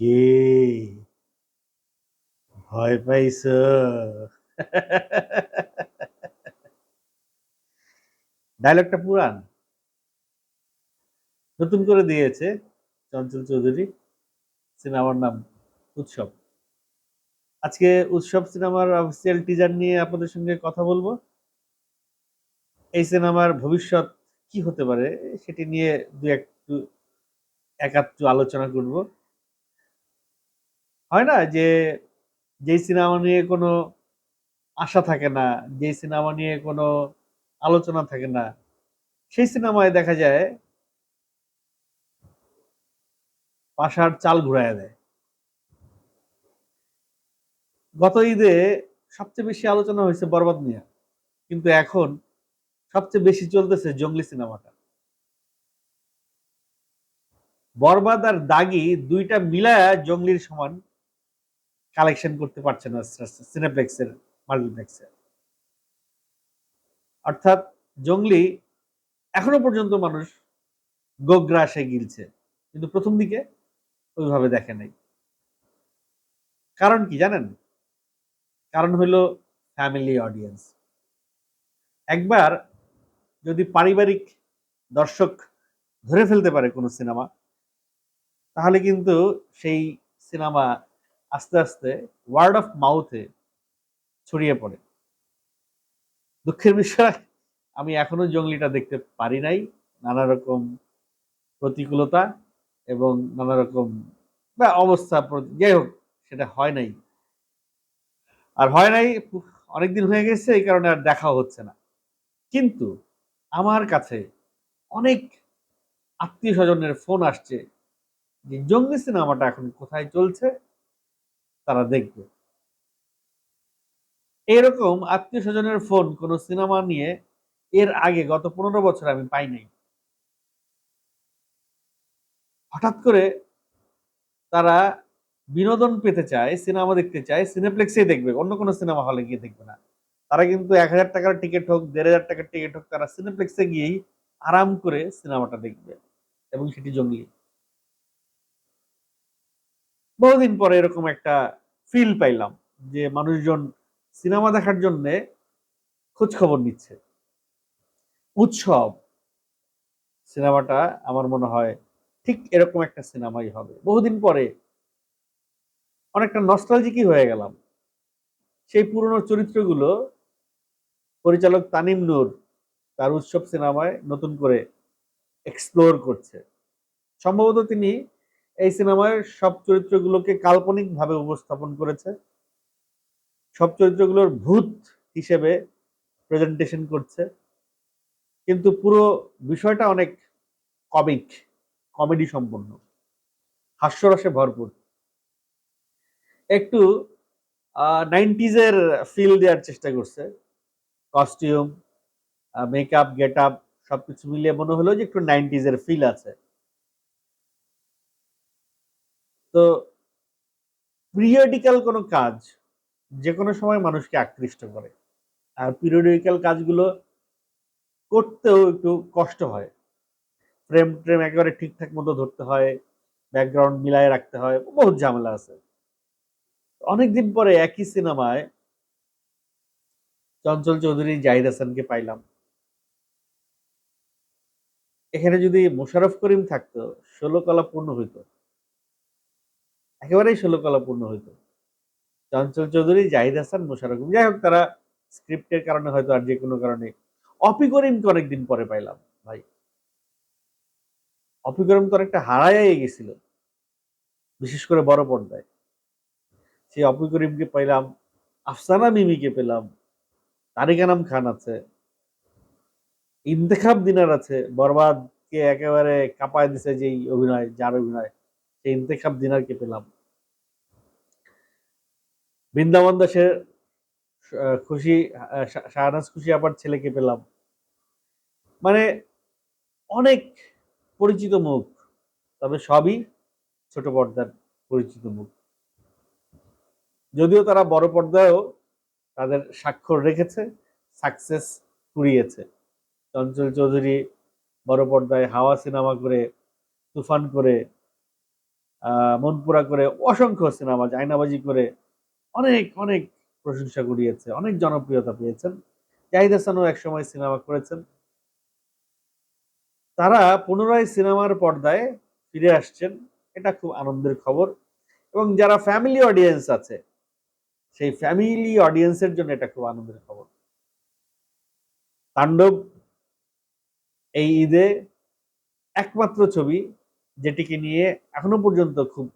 কে? ভয় পাইছ? ডায়লগটা পুরান নতুন করে দিয়েছে চঞ্চল চৌধুরী। সিনেমার নাম উৎসব। আজকে উৎসব সিনেমার অফিসিয়াল টিজার নিয়ে আপনাদের সঙ্গে কথা বলব। এই সিনেমার ভবিষ্যৎ কি হতে পারে সেটি নিয়ে দু একটু একাত্তু আলোচনা করব। হয় না যে, যেই সিনেমা নিয়ে কোনো আশা থাকে না, যেই সিনেমা নিয়ে কোনো আলোচনা থাকে না, সেই সিনেমায় দেখা যায় পাশার চাল ঘুরাইয়া দেয়। গত ঈদে সবচেয়ে বেশি আলোচনা হয়েছে বরবাদ নিয়ে কিন্তু এখন সবচেয়ে বেশি চলতেছে জঙ্গলি সিনেমাটা। বরবাদ আর দাগি দুইটা মিলায়া জঙ্গলির সমান কালেকশন করতে পারছে না সিনেপ্লেক্সের মাল্টিপ্লেক্সের অর্থাৎ জঙ্গলি এখনও পর্যন্ত মানুষ গোগ্রাসে গিলছে, কিন্তু প্রথম দিকে ওইভাবে দেখে নাই। কারণ কি জানেন? কারণ হলো ফ্যামিলি অডিয়েন্স একবার যদি পারিবারিক দর্শক ধরে ফেলতে পারে কোনো সিনেমা, তাহলে কিন্তু সেই সিনেমা আস্তে আস্তে ওয়ার্ড অফ মাউথে ছড়িয়ে পড়ে। দুঃখের বিষয়, আমি এখনও জঙ্গলিটা দেখতে পারি নাই। নানা রকম প্রতিকূলতা এবং নানা রকম বা অবস্থা যাই হোক, সেটা হয় নাই। আর হয় নাই, অনেকদিন হয়ে গেছে, এই কারণে আর দেখা হচ্ছে না। কিন্তু আমার কাছে অনেক আত্মীয় স্বজনের ফোন আসছে যে জঙ্গি সিনেমাটা এখন কোথায় চলছে? তারা দেখবে। এরকম আত্মীয় স্বজনের ফোন কোন সিনেমা নিয়ে এর আগে গত পনেরো বছর আমি পাই নাই। হঠাৎ করে তারা বিনোদন পেতে চায়, সিনেমা দেখতে চায় সিনেপ্লেক্সে দেখবে, অন্য কোনো সিনেমা হলে গিয়ে দেখবে না। তারা কিন্তু এক হাজার টাকার টিকিট হোক, দেড় হাজার টাকার টিকিট হোক, তারা সিনেপ্লেক্সে গিয়েই আরাম করে সিনেমাটা দেখবে এবং সেটি জঙ্গলি। বহুদিন পরে এরকম একটা ফিল পাইলাম যে মানুষজন সিনেমা দেখার জন্য খোঁজ খবর নিচ্ছে। উৎসব। সিনেমাটা আমার মনে হয় ঠিক এরকম একটা সিনেমাই হবে। বহুদিন পরে অনেকটা নস্টালজিকই হয়ে গেলাম। সেই পুরনো চরিত্রগুলো পরিচালক তানিম নূর তার উৎসব সিনেমায় নতুন করে এক্সপ্লোর করছে। সম্ভবত তিনি এই সিনেমায় সব চরিত্রগুলোকে কাল্পনিকভাবে উপস্থাপন করেছে। সব চরিত্রগুলোর ভূত হিসেবে প্রেজেন্টেশন করছে। কিন্তু পুরো বিষয়টা অনেক কমিক কমেডি সম্পন্ন। হাস্যরসে ভরপুর। একটু নাইনটিজের ফিল দেওয়ার চেষ্টা করছে। কস্টিউম মেকআপ গেট আপ সবকিছু মিলিয়ে মনে হলো যে একটু নাইনটিজের ফিল আছে। তো পিরিয়ডিক্যাল কোনো কাজ যে কোনো সময় মানুষকে আকৃষ্ট করে। আর পিরিয়ডিক্যাল কাজগুলো করতেও একটু কষ্ট হয়। ফ্রেম ট্রেম একেবারে ঠিকঠাক মতো ধরতে হয় ব্যাকগ্রাউন্ড মিলায় রাখতে হয়, বহুত ঝামেলা আছে। অনেকদিন পরে একই সিনেমায় চঞ্চল চৌধুরী, জাহিদ হাসানকে পাইলাম। এখানে যদি মোশারফ করিম থাকতো, ষোলো কলা পূর্ণ হইতো। একেবারেই ষোলো কলা পূর্ণ হইতো। চঞ্চল চৌধুরী, জাহিদ হাসান মোশারফ যাই হোক, তারা স্ক্রিপ্টের কারণে হয়তো আর যে কোনো কারণে। অপি অনেকদিন পরে পাইলাম, ভাই। অপি করিম তো অনেকটা হারাই গেছিল, বিশেষ করে বড় পর্দায়। সেই অপি করিমকে পাইলাম, আফসানা মিমিকে পেলাম তারিকানাম খান আছে, ইন্তেখাব দিনার আছে, বরবাদকে একেবারে কাঁপায় দিছে যেই অভিনয়, যার অভিনয়। সেই ইন্তেখাব দিনারকে পেলাম। বৃন্দাবন দাসের খুশি শাহনাজ খুশি আবার ছেলেকে পেলাম। মানে অনেক পরিচিত মুখ, তবে সবই ছোট পর্দার পরিচিত মুখ। যদিও তারা বড় পর্দায়ও তাদের স্বাক্ষর রেখেছে, সাকসেস কুড়িয়েছে। চঞ্চল চৌধুরী বড় পর্দায় হাওয়া সিনেমা করে, তুফান করে মন পুরা করে অসংখ্য সিনেমা আয়নাবাজি করে অনেক অনেক প্রশংসা কুড়িয়েছে, অনেক জনপ্রিয়তা পেয়েছেন। জাহিদ হাসানও একসময় সিনেমা করেছেন। তারা পুনরায় সিনেমার পর্দায় ফিরে আসছেন, এটা খুব আনন্দের খবর। এবং যারা ফ্যামিলি অডিয়েন্স আছে, সেই ফ্যামিলি অডিয়েন্সের জন্য এটা খুব আনন্দের খবর। তাণ্ডব, এই ঈদে একমাত্র ছবি যেটিকে নিয়ে এখনও পর্যন্ত খুব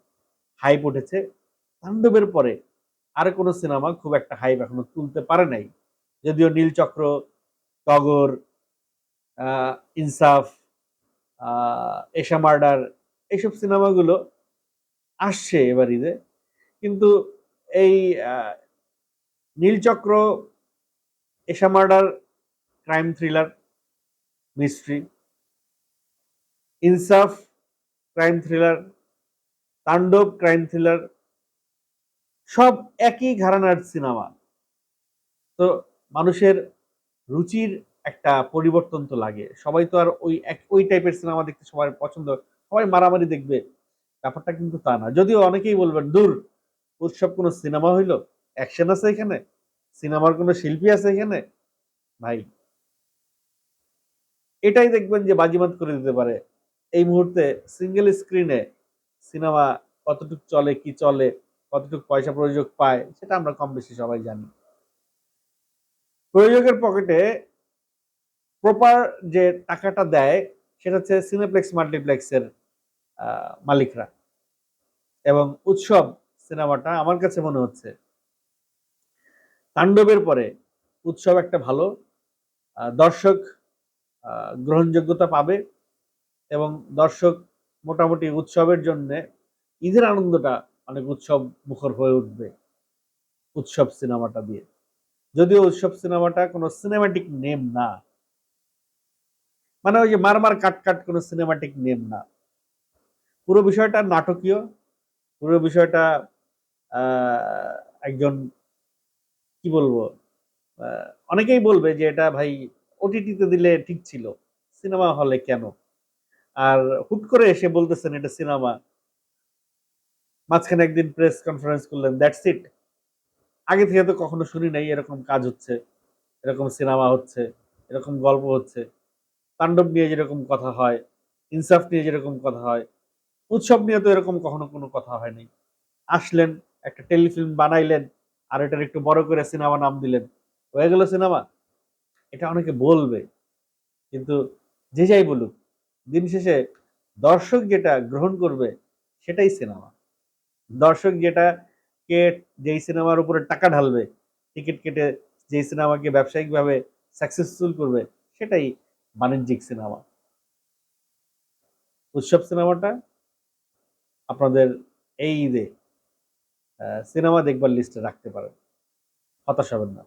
হাইপ উঠেছে। তাণ্ডবের পরে আর কোনো সিনেমা খুব একটা হাইপ এখনও তুলতে পারে নাই। যদিও নীলচক্র টগর ইনসাফ এশা মার্ডার এইসব সিনেমাগুলো আসছে এবার ঈদে। কিন্তু এই Neelchakra Esha murder crime thriller mystery Insaaf crime thriller, Tandav, crime thriller, সব একই ঘরানার সিনেমা। তো মানুষের রুচির একটা পরিবর্তন তো লাগে। সবাই তো আর ওই এক- ওই টাইপের সিনেমা দেখতে সবার পছন্দ। সবাই মারামারি দেখবে। ব্যাপারটা কিন্তু তা না। যদিও অনেকেই বলবেন, দূর, উৎসব কোনো সিনেমা হইল? অ্যাকশন আছে এখানে? সিনেমার কোনো শিল্পী আছে এখানে? ভাই, এটাই দেখবেন যে বাজিমাত করে দিতে পারে। এই মুহূর্তে সিঙ্গেল স্ক্রিনে সিনেমা কতটুকু চলে, কি চলে, কতটুকু পয়সা প্রয়োজক পায়, সেটা আমরা কম বেশি সবাই জানি। প্রয়োজকের পকেটে প্রপার যে টাকাটা দেয়, সেটা হচ্ছে সিনেপ্লেক্স মাল্টিপ্লেক্সের মালিকরা। এবং উৎসব সিনেমাটা আমার কাছে মনে হচ্ছে, তাণ্ডবের পরে উৎসব একটা ভালো দর্শক গ্রহণযোগ্যতা পাবে। এবং দর্শক মোটামুটি উৎসবের জন্য ঈদের আনন্দটা অনেক উৎসব মুখর হয়ে উঠবে, উৎসব সিনেমাটা দিয়ে। যদিও উৎসব সিনেমাটা কোনো সিনেমাটিক নেম না। মানে ওই যে মারমার কাট কাট কোনো সিনেমাটিক নেম না। পুরো বিষয়টা নাটকীয়, পুরো বিষয়টা একজন, কি বলব অনেকেই বলবে যে এটা ভাই ওটিটিতে দিলে ঠিক ছিল, সিনেমা হলে কেন? আর হুট করে এসে বলতেছেন, এটা সিনেমা। মাঝখানে একদিন প্রেস কনফারেন্স করলেন দ্যাটস ইট আগে থেকে তো কখনো শুনি নাই এরকম কাজ হচ্ছে, এরকম সিনেমা হচ্ছে, এরকম গল্প হচ্ছে। তাণ্ডব নিয়ে যেরকম কথা হয়, ইনসাফ নিয়ে যেরকম কথা হয়, উৎসব নিয়ে তো এরকম কখনো কোনো কথা হয়নি আসলেন, একটা টেলিফিল্ম বানাইলেন, আর এটার একটু বড় করে সিনেমা নাম দিলেন। হয়ে গেল সিনেমা। এটা অনেকে বলবে, কিন্তু যে যাই বলুক দিন শেষে দর্শক যেটা গ্রহণ করবে সেটাই সিনেমা। দর্শক যেটা কে যেই সিনেমার উপরে টাকা ঢালবে, টিকিট কেটে যেই সিনেমাকে ব্যবসায়িকভাবে সাকসেসফুল করবে, সেটাই বাণিজ্যিক সিনেমা। উৎসব সিনেমাটা আপনাদের এই ঈদে সিনেমা দেখবার লিস্টে রাখতে পারেন। হতাশ হবেন না।